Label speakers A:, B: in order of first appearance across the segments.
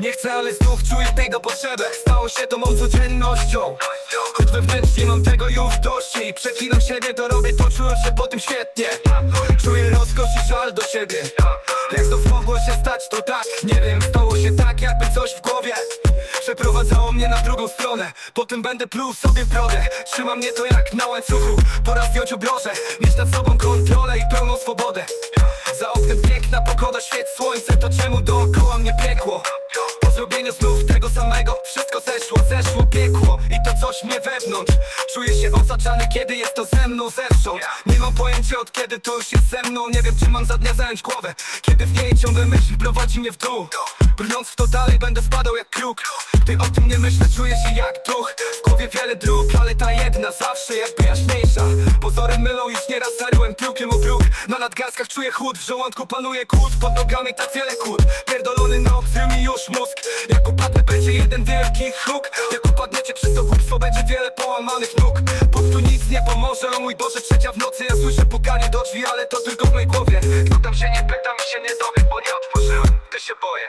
A: Nie chcę, ale znów czuję tego potrzebę. Stało się to mą codziennością. Choć wewnętrznie mam tego już dość I przeklinam siebie, to robię to, czuję się po tym świetnie. Czuję rozkosz i żal do siebie. Jak znów mogło się stać, to tak. Nie wiem, stało się tak, jakby coś w głowie mnie na drugą stronę. Potem będę pluł sobie w brodę. Trzyma mnie to jak na łańcuchu. Pora zdjąć obroże Mieć nad sobą kontrolę i pełną swobodę. Za oknem piękna pogoda, świeć słońce. To czemu dookoła mnie piekło? Po zrobieniu znów tego samego. Wszystko zeszło, zeszło piekło. I to coś mnie wewnątrz. Czuję się osaczany, kiedy jest to ze mną zewsząd. Nie mam pojęcia od kiedy to już jest ze mną. Nie wiem czy mam za dnia zająć głowę. Kiedy w niej ciągle myśl prowadzi mnie w dół Brnąc w to dalej będę spadał jak kruk. Gdy o tym nie myślę czuję się jak duch. W głowie wiele dróg, ale ta jedna zawsze jakby jaśniejsza. Pozory mylą już nieraz zaryłem piłkiem o próg Na nadgarstkach czuję chłód, w żołądku panuje kłód. Pod nogami tak wiele kłód. Pierdolony no, zrył mi już mózg. Jak upadnę będzie jeden wielki huk. Jak upadniecie przez to głupstwo będzie wiele połamanych nóg. Po tu nic nie pomoże, o mój Boże trzecia w nocy. Ja słyszę pukanie do drzwi, ale to tylko w mojej głowie. Kto tam się nie pyta, mi się nie dowie, bo nie otworzyłem Ty się boję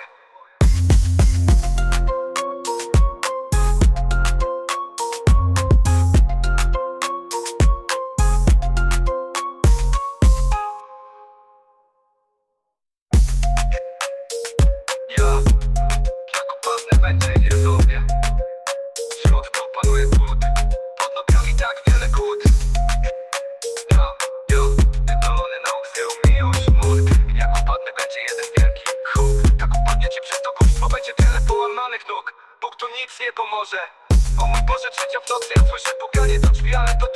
A: nic nie pomoże. O mój Boże trzecia w nocy ja słyszę pukanie do drzwi Ale to